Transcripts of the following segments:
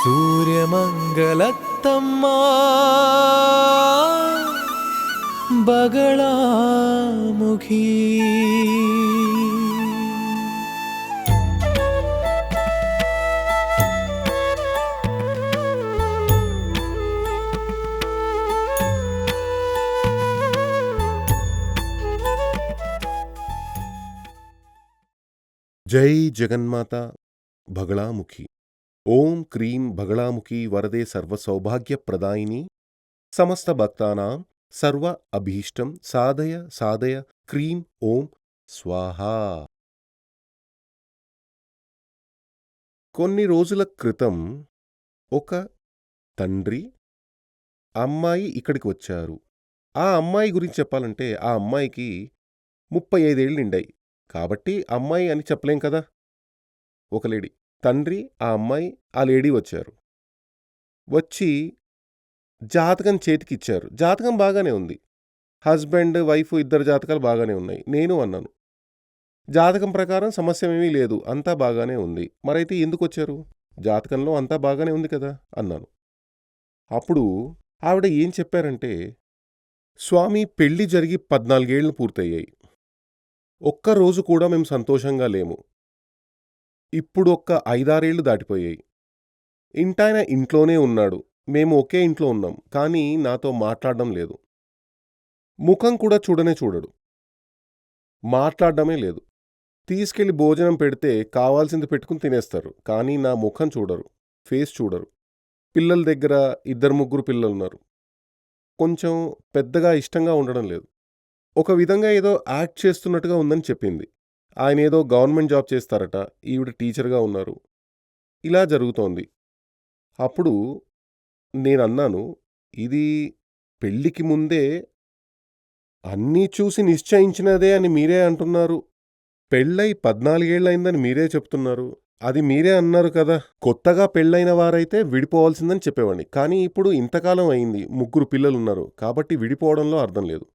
സൂര്യമംഗലത്തമ്മ ബഗളാമുഖി जय जगन्माता भगड़ामुखी ఓం క్రీం భగళాముఖి వరదే సర్వ సౌభాగ్య ప్రదాయిని సమస్త భక్తానాం సర్వ అభీష్టం సాధయ సాధయ క్రీం ఓం స్వాహా. కొన్ని రోజుల క్రితం ఒక తండ్రి అమ్మాయి ఇక్కడికి వచ్చారు. ఆ అమ్మాయి గురించి చెప్పాలంటే ఆ అమ్మాయికి ముప్పై ఐదేళ్ళు నిండాయి. కాబట్టి అమ్మాయి అని చెప్పలేం కదా? ఒక లేడీ. తండ్రి ఆ అమ్మాయి ఆ లేడీ వచ్చారు. వచ్చి జాతకం చేతికి ఇచ్చారు. జాతకం బాగానే ఉంది. హస్బెండ్ వైఫ్ ఇద్దరు జాతకాలు బాగానే ఉన్నాయి. నేను అన్నాను. జాతకం ప్రకారం సమస్య ఏమీ లేదు. అంతా బాగానే ఉంది. మరైతే ఎందుకు వచ్చారు? జాతకంలో అంతా బాగానే ఉంది కదా? అన్నాను. అప్పుడు ఆవిడ ఏం చెప్పారంటే స్వామి పెళ్ళి జరిగి పద్నాలుగేళ్ళు పూర్తయ్యాయి. ఒక్క రోజు కూడా మేము సంతోషంగా లేము. ఇప్పుడు ఒక్క ఐదారేళ్ళు దాటిపోయాయి. ఇంటాయన ఇంట్లోనే ఉన్నాడు. మేము ఒకే ఇంట్లో ఉన్నాం కానీ నాతో మాట్లాడడం లేదు. ముఖం కూడా చూడనే చూడడు. మాట్లాడడమే లేదు. తీసుకెళ్ళి భోజనం పెడితే కావాల్సింది పెట్టుకుని తినేస్తారు కానీ నా ముఖం చూడరు ఫేస్ చూడరు. పిల్లల దగ్గర ఇద్దరు ముగ్గురు పిల్లలున్నారు. కొంచెం పెద్దగా ఇష్టంగా ఉండడం లేదు. ఒక విధంగా ఏదో యాక్ట్ చేస్తున్నట్టుగా ఉందని చెప్పింది. ఆయన ఏదో గవర్నమెంట్ జాబ్ చేస్తారట ఈవిడ టీచర్గా ఉన్నారు. ఇలా జరుగుతోంది. అప్పుడు నేనన్నాను ఇది పెళ్ళికి ముందే అన్నీ చూసి నిశ్చయించినదే అని మీరే అంటున్నారు. పెళ్ళై పద్నాలుగేళ్ళయిందని మీరే చెప్తున్నారు. అది మీరే అన్నారు కదా. కొత్తగా పెళ్ళైన వారైతే విడిపోవాల్సిందని చెప్పేవాడిని. కానీ ఇప్పుడు ఇంతకాలం అయింది ముగ్గురు పిల్లలున్నారు. కాబట్టి విడిపోవడంలో అర్థం లేదు.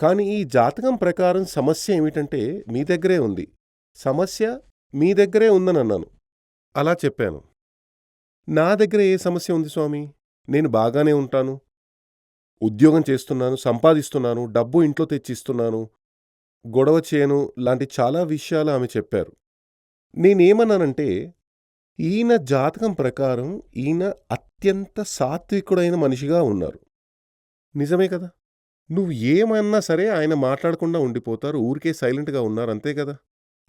కానీ ఈ జాతకం ప్రకారం సమస్య ఏమిటంటే మీ దగ్గరే ఉంది. సమస్య మీ దగ్గరే ఉందని అన్నాను అలా చెప్పాను. నా దగ్గర ఏ సమస్య ఉంది స్వామి? నేను బాగానే ఉంటాను. ఉద్యోగం చేస్తున్నాను సంపాదిస్తున్నాను డబ్బు ఇంట్లో తెచ్చిస్తున్నాను గొడవ చేయను లాంటి చాలా విషయాలు ఆమె చెప్పారు. నేనేమన్నానంటే ఈయన జాతకం ప్రకారం ఈయన అత్యంత సాత్వికుడైన మనిషిగా ఉన్నారు. నిజమే కదా? నువ్వు ఏమన్నా సరే ఆయన మాట్లాడకుండా ఉండిపోతారు. ఊరికే సైలెంట్గా ఉన్నారు. అంతే కదా?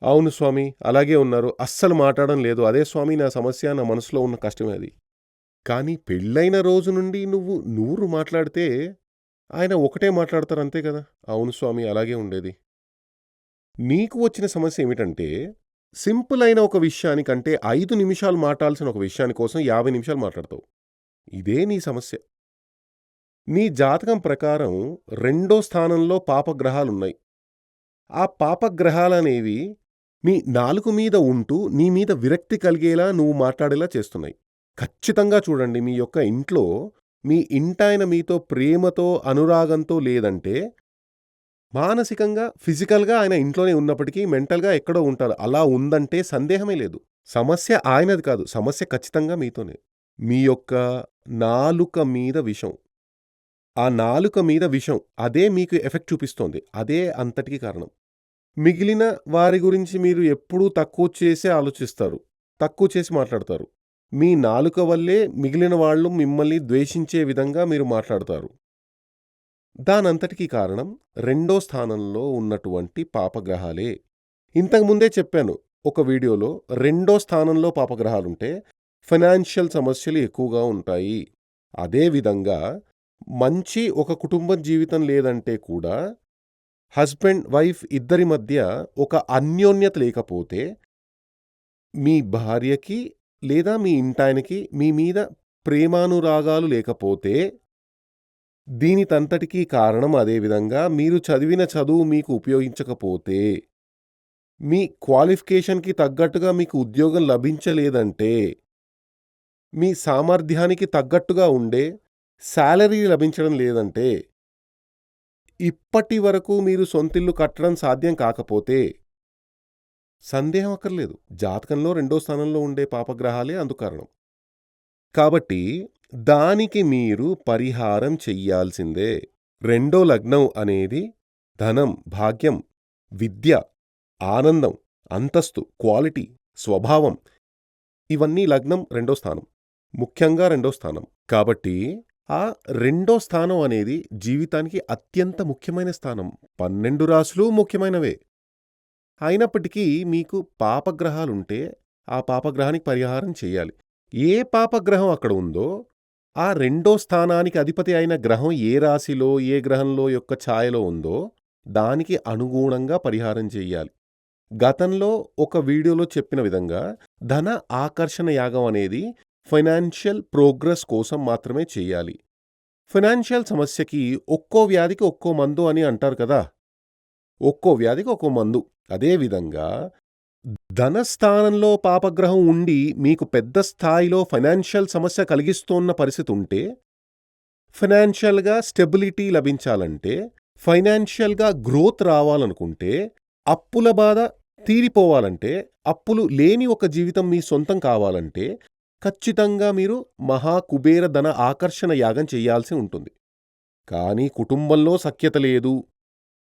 అవును స్వామి అలాగే ఉన్నారు. అస్సలు మాట్లాడడం లేదు. అదే స్వామి నా సమస్య నా మనసులో ఉన్న కష్టమే అది. కానీ పెళ్ళైన రోజు నుండి నువ్వు నూరు మాట్లాడితే ఆయన ఒకటే మాట్లాడతారు. అంతే కదా? అవును స్వామి అలాగే ఉండేది. నీకు వచ్చిన సమస్య ఏమిటంటే సింపుల్ అయిన ఒక విషయానికంటే ఐదు నిమిషాలు మాట్లాడాల్సిన ఒక విషయాని కోసం యాభై నిమిషాలు మాట్లాడతావు. ఇదే నీ సమస్య. నీ జాతకం ప్రకారం రెండో స్థానంలో పాపగ్రహాలున్నాయి. ఆ పాపగ్రహాలనేవి నీ నాలుగు మీద ఉంటూ నీ మీద విరక్తి కలిగేలా నువ్వు మాట్లాడేలా చేస్తున్నాయి. ఖచ్చితంగా చూడండి మీ యొక్క ఇంట్లో మీ ఇంటాయన మీతో ప్రేమతో అనురాగంతో లేదంటే మానసికంగా ఫిజికల్గా ఆయన ఇంట్లోనే ఉన్నప్పటికీ మెంటల్గా ఎక్కడో ఉంటారు. అలా ఉందంటే సందేహమే లేదు. సమస్య ఆయనది కాదు. సమస్య ఖచ్చితంగా మీతోనే. మీ యొక్క నాలుక మీద విషం. ఆ నాలుక మీద విషం అదే మీకు ఎఫెక్ట్ చూపిస్తోంది. అదే అంతటికి కారణం. మిగిలిన వారి గురించి మీరు ఎప్పుడూ తక్కువ చేసే ఆలోచిస్తారు తక్కువ చేసి మాట్లాడతారు. మీ నాలుక వల్లే మిగిలిన వాళ్ళు మిమ్మల్ని ద్వేషించే విధంగా మీరు మాట్లాడతారు. దానంతటికీ కారణం రెండో స్థానంలో ఉన్నటువంటి పాపగ్రహాలే. ఇంతకుముందే చెప్పాను ఒక వీడియోలో రెండో స్థానంలో పాపగ్రహాలుంటే ఫైనాన్షియల్ సమస్యలు ఎక్కువగా ఉంటాయి. అదేవిధంగా మంచి ఒక కుటుంబ జీవితం లేదంటే కూడా హస్బెండ్ వైఫ్ ఇద్దరి మధ్య ఒక అన్యోన్యత లేకపోతే మీ భార్యకి లేదా మీ ఇంటాయనకి మీ మీద ప్రేమానురాగాలు లేకపోతే దీనితంతటికీ కారణం అదేవిధంగా మీరు చదివిన చదువు మీకు ఉపయోగించకపోతే మీ క్వాలిఫికేషన్కి తగ్గట్టుగా మీకు ఉద్యోగం లభించలేదంటే మీ సామర్థ్యానికి తగ్గట్టుగా ఉండే శాలరీ లభించడం లేదంటే ఇప్పటి వరకు మీరు సొంతిల్లు కట్టడం సాధ్యం కాకపోతే సందేహం అక్కర్లేదు. జాతకంలో రెండో స్థానంలో ఉండే పాపగ్రహాలే అందుకారణం. కాబట్టి దానికి మీరు పరిహారం చెయ్యాల్సిందే. రెండో లగ్నం అనేది ధనం భాగ్యం విద్య ఆనందం అంతస్తు క్వాలిటీ స్వభావం. ఇవన్నీ లగ్నం రెండో స్థానం. ముఖ్యంగా రెండో స్థానం. కాబట్టి ఆ రెండో స్థానం అనేది జీవితానికి అత్యంత ముఖ్యమైన స్థానం. పన్నెండు రాసులు ముఖ్యమైనవే. అయినప్పటికీ మీకు పాపగ్రహాలుంటే ఆ పాపగ్రహానికి పరిహారం చేయాలి. ఏ పాపగ్రహం అక్కడ ఉందో ఆ రెండో స్థానానికి అధిపతి అయిన గ్రహం ఏ రాశిలో ఏ గ్రహంలో యొక్క ఛాయలో ఉందో దానికి అనుగుణంగా పరిహారం చెయ్యాలి గతంలో ఒక వీడియోలో చెప్పిన విధంగా ధన ఆకర్షణ యాగం అనేది ఫైనాన్షియల్ ప్రోగ్రెస్ కోసం మాత్రమే చేయాలి. ఫైనాన్షియల్ సమస్యకి ఒక్కో వ్యాధికి ఒక్కో మందు అని అంటారు కదా. ఒక్కో వ్యాధికి ఒక్కో మందు. అదేవిధంగా ధనస్థానంలో పాపగ్రహం ఉండి మీకు పెద్ద స్థాయిలో ఫైనాన్షియల్ సమస్య కలిగిస్తోన్న పరిస్థితి ఉంటే ఫైనాన్షియల్గా స్టెబిలిటీ లభించాలంటే ఫైనాన్షియల్గా గ్రోత్ రావాలనుకుంటే అప్పుల బాధ తీరిపోవాలంటే అప్పులు లేని ఒక జీవితం మీ సొంతం కావాలంటే ఖచ్చితంగా మీరు మహాకుబేర ధన ఆకర్షణ యాగం చెయ్యాల్సి ఉంటుంది. కానీ కుటుంబంలో సఖ్యత లేదు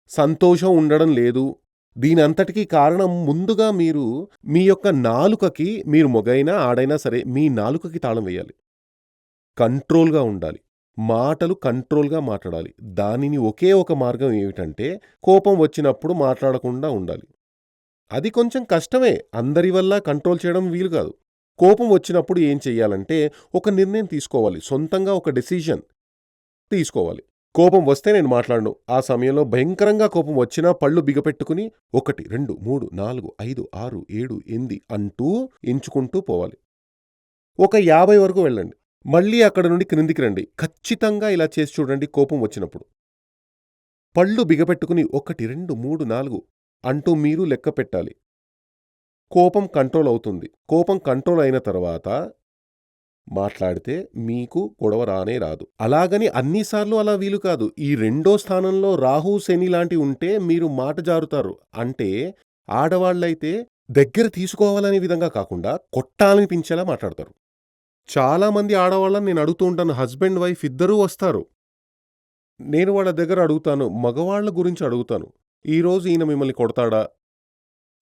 సంతోషం ఉండడం లేదు. దీనంతటికీ కారణం ముందుగా మీరు మీ యొక్క నాలుకకి మీరు మొగైనా ఆడైనా సరే మీ నాలుకకి తాళం వేయాలి. కంట్రోల్గా ఉండాలి. మాటలు కంట్రోల్గా మాట్లాడాలి. దానిని ఒకే ఒక మార్గం ఏమిటంటే కోపం వచ్చినప్పుడు మాట్లాడకుండా ఉండాలి. అది కొంచెం కష్టమే. అందరి వల్ల కంట్రోల్ చేయడం వీలు కాదు. కోపం వచ్చినప్పుడు ఏం చెయ్యాలంటే ఒక నిర్ణయం తీసుకోవాలి. సొంతంగా ఒక డెసిషన్ తీసుకోవాలి. కోపం వస్తే నేను మాట్లాడను. ఆ సమయంలో భయంకరంగా కోపం వచ్చినా పళ్ళు బిగపెట్టుకుని ఒకటి రెండు మూడు నాలుగు ఐదు ఆరు ఏడు ఎనిమిది అంటూ ఎంచుకుంటూ పోవాలి. ఒక యాభై వరకు వెళ్ళండి. మళ్ళీ అక్కడ నుండి క్రిందికి రండి. ఖచ్చితంగా ఇలా చేసి చూడండి కోపం వచ్చినప్పుడు. పళ్ళు బిగపెట్టుకుని ఒకటి రెండు మూడు నాలుగు అంటూ మీరు లెక్క పెట్టాలి. కోపం కంట్రోల్ అవుతుంది. కోపం కంట్రోల్ అయిన తర్వాత మాట్లాడితే మీకు గొడవ రానే రాదు. అలాగని అన్నిసార్లు అలా వీలు కాదు. ఈ రెండో స్థానంలో రాహు శని లాంటి ఉంటే మీరు మాట జారుతారు. అంటే ఆడవాళ్ళైతే దగ్గర తీసుకోవాలనే విధంగా కాకుండా కొట్టాలనిపించేలా మాట్లాడతారు. చాలామంది ఆడవాళ్ళని నేను అడుగుతూ ఉంటాను. హస్బెండ్ వైఫ్ ఇద్దరూ వస్తారు. నేను వాళ్ళ దగ్గర అడుగుతాను. మగవాళ్ళ గురించి అడుగుతాను. ఈరోజు ఈయన మిమ్మల్ని కొడతాడా?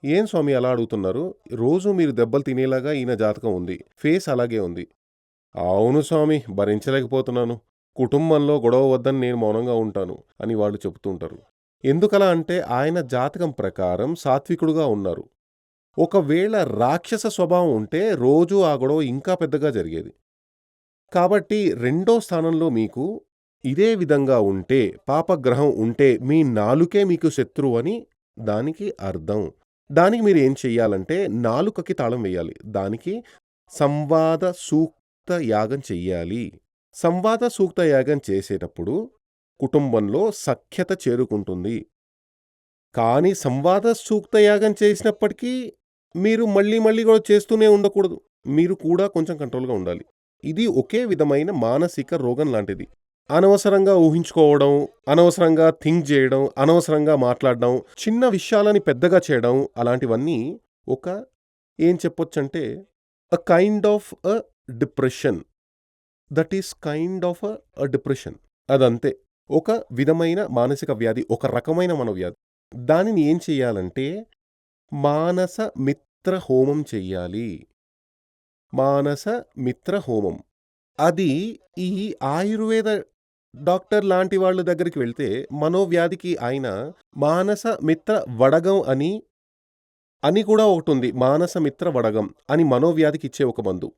ఏం స్వామి అలా అడుగుతున్నారు? రోజు మీరు దెబ్బలు తినేలాగా ఈయన జాతకం ఉంది. ఫేస్ అలాగే ఉంది. అవును స్వామి భరించలేకపోతున్నాను. కుటుంబంలో గొడవ వద్దని నేను మౌనంగా ఉంటాను అని వాళ్ళు చెబుతుంటారు. ఎందుకలా అంటే ఆయన జాతకం ప్రకారం సాత్వికుడుగా ఉన్నారు. ఒకవేళ రాక్షస స్వభావం ఉంటే రోజు ఆ గొడవ ఇంకా పెద్దగా జరిగేది. కాబట్టి రెండో స్థానంలో మీకు ఇదే విధంగా ఉంటే పాపగ్రహం ఉంటే మీ నాలుకే మీకు శత్రువు అని దానికి అర్థం. దానికి మీరు ఏం చెయ్యాలంటే నాలుకకి తాళం వేయాలి. దానికి సంవాద సూక్త యాగం చెయ్యాలి. సంవాద సూక్త యాగం చేసేటప్పుడు కుటుంబంలో సఖ్యత చేరుకుంటుంది. కానీ సంవాద సూక్త యాగం చేసినప్పటికీ మీరు మళ్ళీ మళ్ళీ కూడా చేస్తూనే ఉండకూడదు. మీరు కూడా కొంచెం కంట్రోల్గా ఉండాలి. ఇది ఒకే విధమైన మానసిక రోగం లాంటిది. అనవసరంగా ఊహించుకోవడం అనవసరంగా థింక్ చేయడం అనవసరంగా మాట్లాడడం చిన్న విషయాలని పెద్దగా చేయడం అలాంటివన్నీ ఒక ఏం చెప్పొచ్చంటే a kind of a depression that is kind of a depression అదంతే. ఒక విధమైన మానసిక వ్యాధి ఒక రకమైన మనోవ్యాధి. దానిని ఏం చెయ్యాలంటే మానస మిత్ర హోమం చెయ్యాలి. మానస మిత్ర హోమం. అది ఈ ఆయుర్వేద డాక్టర్ లాంటి వాళ్ళ దగ్గరికి వెళ్తే మనోవ్యాధికి ఆయన మానస మిత్ర వడగం అని అని కూడా ఒకటి ఉంది. మానస మిత్ర వడగం అని మనోవ్యాధికి ఇచ్చే ఒక మందు.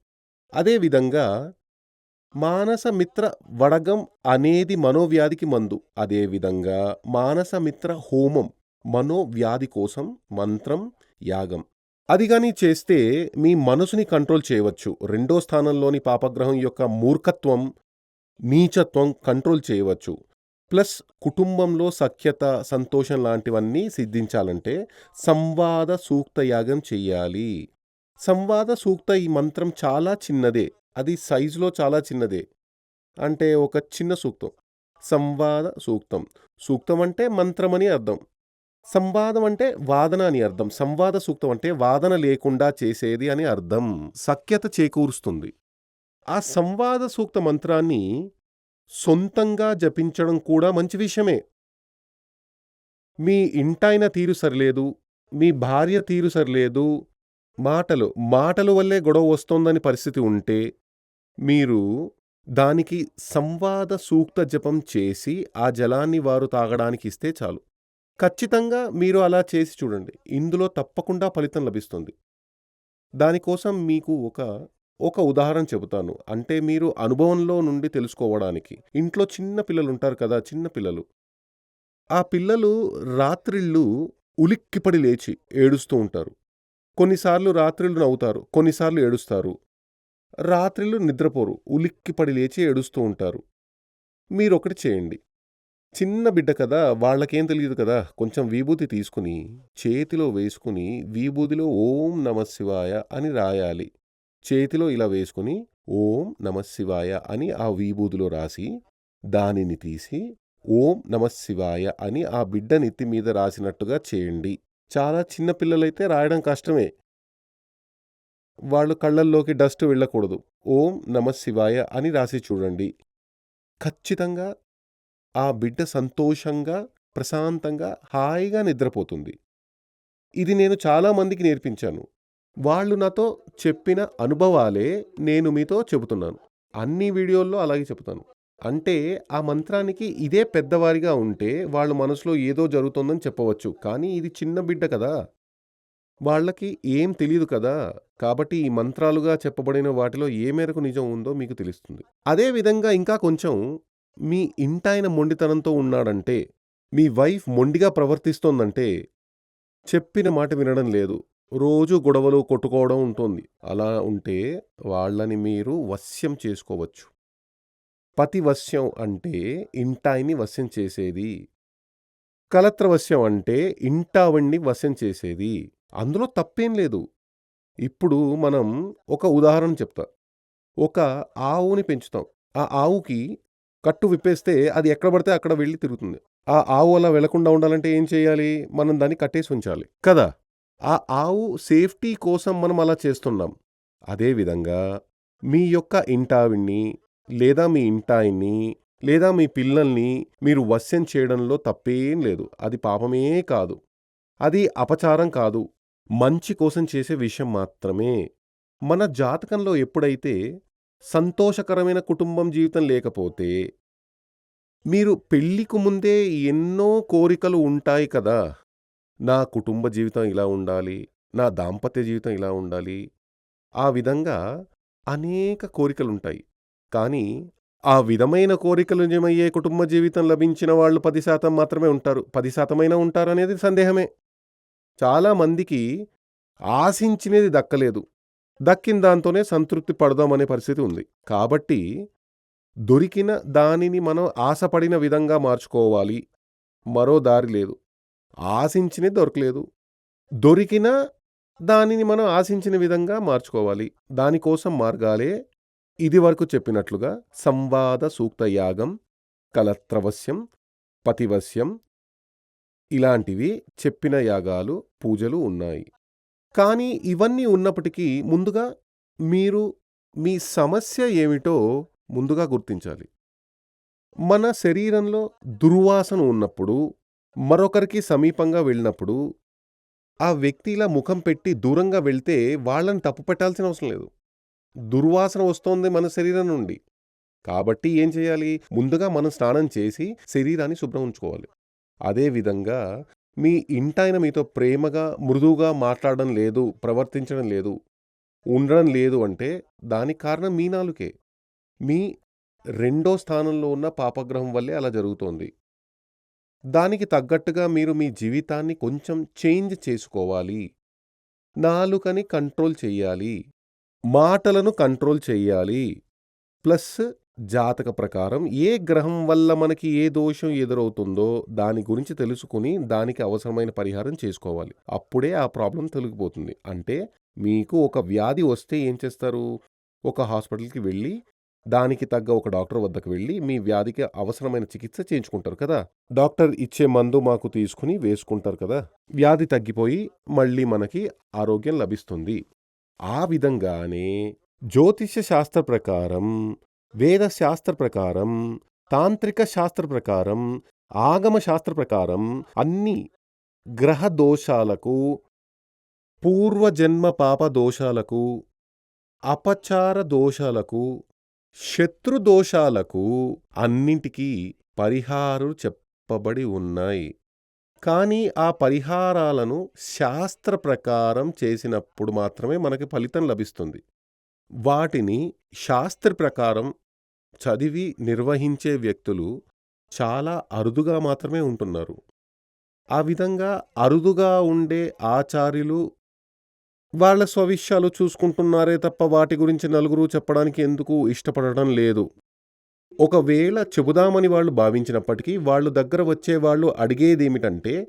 అదేవిధంగా మానస మిత్ర వడగం అనేది మనోవ్యాధికి మందు. అదేవిధంగా మానస మిత్ర హోమం మనోవ్యాధి కోసం మంత్రం యాగం. అది కానీ చేస్తే మీ మనసుని కంట్రోల్ చేయవచ్చు. రెండో స్థానంలోని పాపగ్రహం యొక్క మూర్ఖత్వం నీచత్వం కంట్రోల్ చేయవచ్చు. ప్లస్ కుటుంబంలో సఖ్యత సంతోషం లాంటివన్నీ సిద్ధించాలంటే సంవాద సూక్త యాగం చెయ్యాలి. సంవాద సూక్త ఈ మంత్రం చాలా చిన్నదే. అది సైజులో చాలా చిన్నదే. అంటే ఒక చిన్న సూక్తం. సంవాద సూక్తం. సూక్తం అంటే మంత్రమని అర్థం. సంవాదం అంటే వాదన అని అర్థం. సంవాద సూక్తం అంటే వాదన లేకుండా చేసేది అని అర్థం. సఖ్యత చేకూరుస్తుంది. ఆ సంవాద సూక్త మంత్రాన్ని సొంతంగా జపించడం కూడా మంచి విషయమే. మీ ఇంటాయన తీరు సరిలేదు, మీ భార్య తీరు సరిలేదు, మాటలు, మాటలు వల్లే గొడవ వస్తోందని పరిస్థితి ఉంటే, మీరు దానికి సంవాద సూక్త జపం చేసి, ఆ జలాన్ని వారు తాగడానికి ఇస్తే చాలు. ఖచ్చితంగా మీరు అలా చేసి చూడండి. ఇందులో తప్పకుండా ఫలితం లభిస్తుంది. దానికోసం మీకు ఒక, ఒక ఉదాహరణ చెబుతాను. అంటే మీరు అనుభవంలో నుండి తెలుసుకోవడానికి. ఇంట్లో చిన్న పిల్లలుంటారు కదా! చిన్న పిల్లలు. ఆ పిల్లలు రాత్రిళ్ళు ఉలిక్కిపడి లేచి ఏడుస్తూ ఉంటారు. కొన్నిసార్లు రాత్రిళ్ళు నవ్వుతారు. కొన్నిసార్లు ఏడుస్తారు. రాత్రిళ్ళు నిద్రపోరు. ఉలిక్కిపడి లేచి ఏడుస్తూ ఉంటారు. మీరొకటి చేయండి. చిన్న బిడ్డ కదా! వాళ్ళకేం తెలియదు కదా! కొంచెం విభూతి తీసుకుని, చేతిలో వేసుకుని, విభూతిలో ఓం నమఃశివాయ అని రాయాలి. చేతిలో ఇలా వేసుకుని, ఓం నమఃశివాయ అని ఆ విభూదిలో రాసి, దానిని తీసి, ఓం నమఃశివాయ అని ఆ బిడ్డ నెత్తి మీద రాసినట్టుగా చేయండి. చాలా చిన్న పిల్లలైతే రాయడం కష్టమే. వాళ్ళు కళ్ళల్లోకి డస్ట్ వెళ్ళకూడదు. ఓం నమఃశివాయ అని రాసి చూడండి. ఖచ్చితంగా ఆ బిడ్డ సంతోషంగా, ప్రశాంతంగా, హాయిగా నిద్రపోతుంది. ఇది నేను చాలా మందికి నేర్పించాను. వాళ్ళు నాతో చెప్పిన అనుభవాలే నేను మీతో చెబుతున్నాను. అన్ని వీడియోల్లో అలాగే చెబుతాను. అంటే ఆ మంత్రానికి ఇదే పెద్దవారిగా ఉంటే వాళ్ళ మనసులో ఏదో జరుగుతోందని చెప్పవచ్చు. కానీ ఇది చిన్న బిడ్డ కదా! వాళ్ళకి ఏం తెలియదు కదా! కాబట్టి ఈ మంత్రాలుగా చెప్పబడిన వాటిలో ఏ మేరకు నిజం ఉందో మీకు తెలుస్తుంది. అదే విధంగా ఇంకా కొంచెం మీ ఇంటాయన మొండితనంతో ఉన్నాడంటే, మీ వైఫ్ మొండిగా ప్రవర్తిస్తోందంటే, చెప్పిన మాట వినడం లేదు. రోజూ గొడవలు, కొట్టుకోవడం ఉంటుంది అలా ఉంటే వాళ్ళని మీరు వశ్యం చేసుకోవచ్చు. పతివశ్యం అంటే ఇంటాయిని వశ్యం చేసేది. కలత్రవశ్యం అంటే ఇంటావణ్ణి వశ్యం చేసేది. అందులో తప్పేం లేదు. ఇప్పుడు మనం ఒక ఉదాహరణ చెప్తా. ఒక ఆవుని పెంచుతాం. ఆ ఆవుకి కట్టు విప్పేస్తే అది ఎక్కడ పడితే అక్కడ వెళ్ళి తిరుగుతుంది. ఆ ఆవు అలా వెళ్ళకుండా ఉండాలంటే ఏం చేయాలి? మనం దాన్ని కట్టేసి ఉంచాలి. కదా! ఆ ఆవు సేఫ్టీ కోసం మనం అలా చేస్తున్నాం. అదే విధంగా మీ యొక్క ఇంటావిణ్ణి లేదా మీ ఇంటాయిని లేదా మీ పిల్లల్ని మీరు వశ్యం చేయడంలో తప్పేం లేదు. అది పాపమే కాదు. అది అపచారం కాదు. మంచి కోసం చేసే విషయం మాత్రమే. మన జాతకంలో ఎప్పుడైతే సంతోషకరమైన కుటుంబం జీవితం లేకపోతే మీరు పెళ్ళికి ముందే ఎన్నో కోరికలు ఉంటాయి కదా! నా కుటుంబ జీవితం ఇలా ఉండాలి. నా దాంపత్య జీవితం ఇలా ఉండాలి. ఆ విధంగా అనేక కోరికలుంటాయి. కానీ ఆ విధమైన కోరికలు నిజమయ్యే కుటుంబ జీవితం లభించిన వాళ్ళు 10% మాత్రమే ఉంటారు. 10% అయినా ఉంటారనేది సందేహమే. చాలా మందికి ఆశించినది దక్కలేదు. దక్కిన దాంతోనే సంతృప్తి పడదామనే పరిస్థితి ఉంది. కాబట్టి దొరికిన దానిని మనం ఆశపడిన విధంగా మార్చుకోవాలి. మరో దారి లేదు. ఆశించినే దొరకలేదు. దొరికినా దానిని మనం ఆశించిన విధంగా మార్చుకోవాలి. దానికోసం మార్గాలే ఇదివరకు చెప్పినట్లుగా సంవాద సూక్త యాగం, కలత్రవశ్యం, పతివశ్యం ఇలాంటివి చెప్పిన యాగాలు, పూజలు ఉన్నాయి. కానీ ఇవన్నీ ఉన్నప్పటికీ ముందుగా మీరు మీ సమస్య ఏమిటో ముందుగా గుర్తించాలి. మన శరీరంలో దుర్వాసన ఉన్నప్పుడు, మరొకరికి సమీపంగా వెళ్ళినప్పుడు, ఆ వ్యక్తి ఇలా ముఖం పెట్టి దూరంగా వెళ్తే వాళ్ళని తప్పు పెట్టాల్సిన అవసరం లేదు. దుర్వాసన వస్తోంది మన శరీరం నుండి. కాబట్టి ఏం చేయాలి? ముందుగా మనం స్నానం చేసి శరీరాన్ని శుభ్రం ఉంచుకోవాలి. అదేవిధంగా మీ ఇంటాయన మీతో ప్రేమగా, మృదువుగా మాట్లాడడం లేదు, ప్రవర్తించడం లేదు, ఉండడం లేదు అంటే దానికి కారణం మీ నాలుకే. మీ రెండో స్థానంలో ఉన్న పాపగ్రహం వల్లే అలా జరుగుతోంది. దానికి తగ్గట్టుగా మీరు మీ జీవితాన్ని కొంచెం చేంజ్ చేసుకోవాలి. నాలుకని కంట్రోల్ చెయ్యాలి. మాటలను కంట్రోల్ చెయ్యాలి. ప్లస్ జాతక ప్రకారం ఏ గ్రహం వల్ల మనకి ఏ దోషం ఎదురవుతుందో దాని గురించి తెలుసుకుని దానికి అవసరమైన పరిహారం చేసుకోవాలి. అప్పుడే ఆ ప్రాబ్లం తొలగిపోతుంది. అంటే మీకు ఒక వ్యాధి వస్తే ఏం చేస్తారు? ఒక హాస్పిటల్‌కి వెళ్ళి దానికి తగ్గ ఒక డాక్టర్ వద్దకు వెళ్ళి మీ వ్యాధికి అవసరమైన చికిత్స చేయించుకుంటారు కదా! డాక్టర్ ఇచ్చే మందు మాకు తీసుకుని వేసుకుంటారు కదా! వ్యాధి తగ్గిపోయి మళ్ళీ మనకి ఆరోగ్యం లభిస్తుంది. ఆ విధంగానే జ్యోతిష్య శాస్త్ర ప్రకారం వేద శాస్త్ర ప్రకారం తాంత్రిక శాస్త్ర ప్రకారం ఆగమ శాస్త్ర ప్రకారం అన్ని గ్రహ దోషాలకు పూర్వజన్మ పాప దోషాలకు అపచార దోషాలకు శత్రు దోషాలకు అన్నింటికీ పరిహారాలు చెప్పబడి ఉన్నాయి. కానీ ఆ పరిహారాలను శాస్త్ర ప్రకారం చేసినప్పుడు మాత్రమే మనకి ఫలితం లభిస్తుంది. వాటిని శాస్త్ర ప్రకారం చదివి నిర్వహించే వ్యక్తులు చాలా అరుదుగా మాత్రమే ఉంటున్నారు. ఆ విధంగా అరుదుగా ఉండే ఆచార్యులు వాళ్ళ స్వవిషయాలు చూసుకుంటున్నారే తప్ప వాటి గురించి నలుగురు చెప్పడానికి ఎందుకు ఇష్టపడటం లేదు. ఒకవేళ చెబుదామని వాళ్ళు భావించినప్పటికీ వాళ్ళు దగ్గర వచ్చేవాళ్ళు అడిగేదేమిటంటే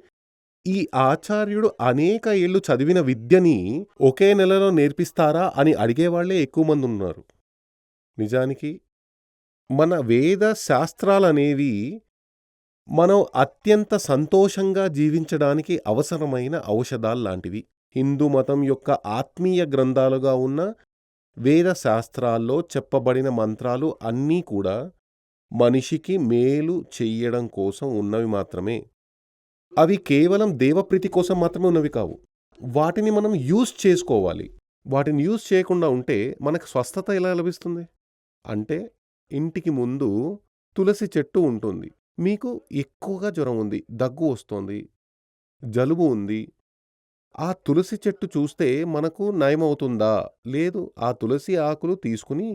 ఈ ఆచార్యుడు అనేక ఏళ్ళు చదివిన విద్యని ఒకే నెలలో నేర్పిస్తారా అని అడిగేవాళ్ళే ఎక్కువ మంది ఉన్నారు. నిజానికి మన వేద శాస్త్రాలనేవి మనం అత్యంత సంతోషంగా జీవించడానికి అవసరమైన ఔషధాల్లాంటివి. హిందూ మతం యొక్క ఆత్మీయ గ్రంథాలుగా ఉన్న వేద శాస్త్రాల్లో చెప్పబడిన మంత్రాలు అన్నీ కూడా మనిషికి మేలు చెయ్యడం కోసం ఉన్నవి మాత్రమే. అవి కేవలం దేవప్రీతి కోసం మాత్రమే ఉన్నవి కావు. వాటిని మనం యూజ్ చేసుకోవాలి. వాటిని యూజ్ చేయకుండా ఉంటే మనకు స్వస్థత ఎలా లభిస్తుంది? అంటే ఇంటికి ముందు తులసి చెట్టు ఉంటుంది. మీకు ఎక్కువగా జ్వరం ఉంది దగ్గు వస్తోంది జలుబు ఉంది ఆ తులసి చెట్టు చూస్తే మనకు నయమవుతుందా? లేదు ఆ తులసి ఆకులు తీసుకుని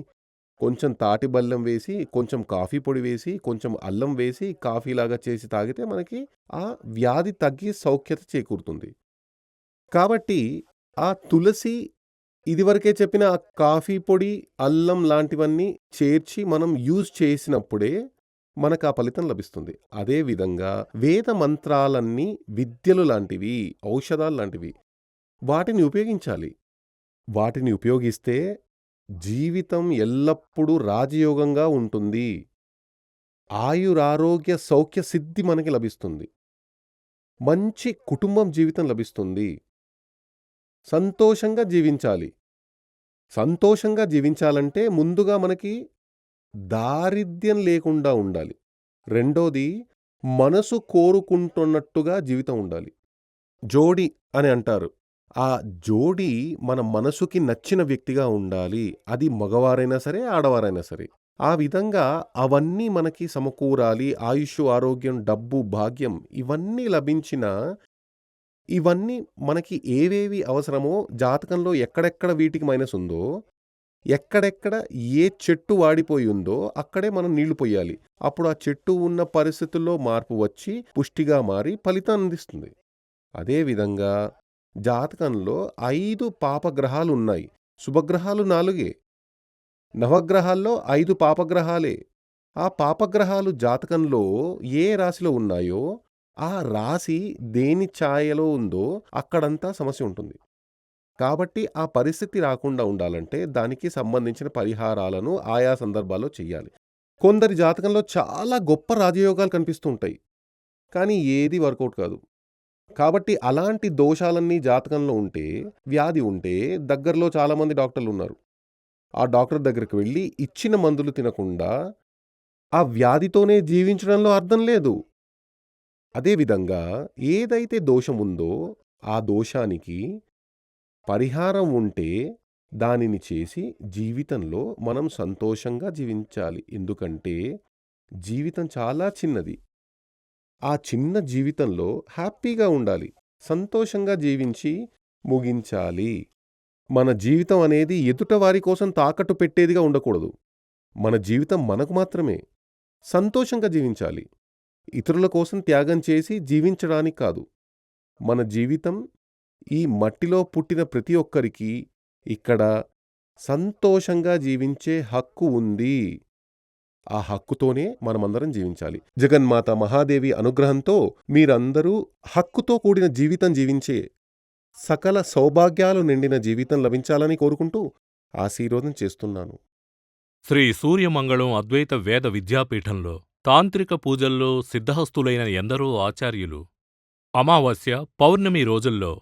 కొంచెం తాటి బెల్లం వేసి కొంచెం కాఫీ పొడి వేసి కొంచెం అల్లం వేసి కాఫీలాగా చేసి తాగితే మనకి ఆ వ్యాధి తగ్గి సౌఖ్యత చేకూరుతుంది. కాబట్టి ఆ తులసి ఇదివరకే చెప్పిన ఆ కాఫీ పొడి అల్లం లాంటివన్నీ చేర్చి మనం యూజ్ చేసినప్పుడే మనకు ఆ ఫలితం లభిస్తుంది. అదేవిధంగా వేద మంత్రాలన్నీ విద్యలు లాంటివి ఔషధాలు లాంటివి వాటిని ఉపయోగించాలి. వాటిని ఉపయోగిస్తే జీవితం ఎల్లప్పుడూ రాజయోగంగా ఉంటుంది. ఆయురారోగ్య సౌఖ్య సిద్ధి మనకి లభిస్తుంది. మంచి కుటుంబం జీవితం లభిస్తుంది. సంతోషంగా జీవించాలి. సంతోషంగా జీవించాలంటే ముందుగా మనకి దారిద్ర్యం లేకుండా ఉండాలి. రెండోది మనసు కోరుకుంటున్నట్టుగా జీవితం ఉండాలి. జోడి అని అంటారు. ఆ జోడి మన మనసుకి నచ్చిన వ్యక్తిగా ఉండాలి. అది మగవారైనా సరే ఆడవారైనా సరే. ఆ విధంగా అవన్నీ మనకి సమకూరాలి. ఆయుష్ ఆరోగ్యం డబ్బు భాగ్యం ఇవన్నీ లభించిన ఇవన్నీ మనకి ఏవేవి అవసరమో జాతకంలో ఎక్కడెక్కడ వీటికి మైనస్ ఉందో ఎక్కడెక్కడ ఏ చెట్టు వాడిపోయి ఉందో అక్కడే మనం నీళ్ళు పొయ్యాలి అప్పుడు ఆ చెట్టు ఉన్న పరిస్థితుల్లో మార్పు వచ్చి పుష్టిగా మారి ఫలితం అందిస్తుంది. అదేవిధంగా జాతకంలో ఐదు పాపగ్రహాలు ఉన్నాయి. శుభగ్రహాలు నాలుగే. నవగ్రహాల్లో ఐదు పాపగ్రహాలే. ఆ పాపగ్రహాలు జాతకంలో ఏ రాశిలో ఉన్నాయో ఆ రాశి దేని ఛాయలో ఉందో అక్కడంతా సమస్య ఉంటుంది. కాబట్టి ఆ పరిస్థితి రాకుండా ఉండాలంటే దానికి సంబంధించిన పరిహారాలను ఆయా సందర్భాల్లో చెయ్యాలి. కొందరి జాతకంలో చాలా గొప్ప రాజయోగాలు కనిపిస్తూ ఉంటాయి. కానీ ఏది వర్కౌట్ కాదు. కాబట్టి అలాంటి దోషాలన్నీ జాతకంలో ఉంటే వ్యాధి ఉంటే దగ్గరలో చాలామంది డాక్టర్లు ఉన్నారు. ఆ డాక్టర్ దగ్గరికి వెళ్ళి ఇచ్చిన మందులు తినకుండా ఆ వ్యాధితోనే జీవించడంలో అర్థం లేదు. అదేవిధంగా ఏదైతే దోషం ఉందో ఆ దోషానికి పరిహారం ఉంటే దానిని చేసి జీవితంలో మనం సంతోషంగా జీవించాలి. ఎందుకంటే జీవితం చాలా చిన్నది. ఆ చిన్న జీవితంలో హ్యాపీగా ఉండాలి. సంతోషంగా జీవించి ముగించాలి. మన జీవితం అనేది ఎదుట వారి కోసం తాకట్టు పెట్టేదిగా ఉండకూడదు. మన జీవితం మనకు మాత్రమే. సంతోషంగా జీవించాలి. ఇతరుల కోసం త్యాగం చేసి జీవించడానికి కాదు. మన జీవితం ఈ మట్టిలో పుట్టిన ప్రతి ఒక్కరికి ఇక్కడ సంతోషంగా జీవించే హక్కు ఉంది. ఆ హక్కుతోనే మనమందరం జీవించాలి. జగన్మాత మహాదేవి అనుగ్రహంతో మీరందరూ హక్కుతో కూడిన జీవితం జీవించే సకల సౌభాగ్యాలు నిండిన జీవితం లభించాలని కోరుకుంటూ ఆశీర్వాదం చేస్తున్నాను. శ్రీ సూర్యమంగళం అద్వైత వేద విద్యాపీఠంలో తాంత్రిక పూజల్లో సిద్ధహస్తులైన ఎందరో ఆచార్యులు అమావాస్య పౌర్ణమి రోజుల్లో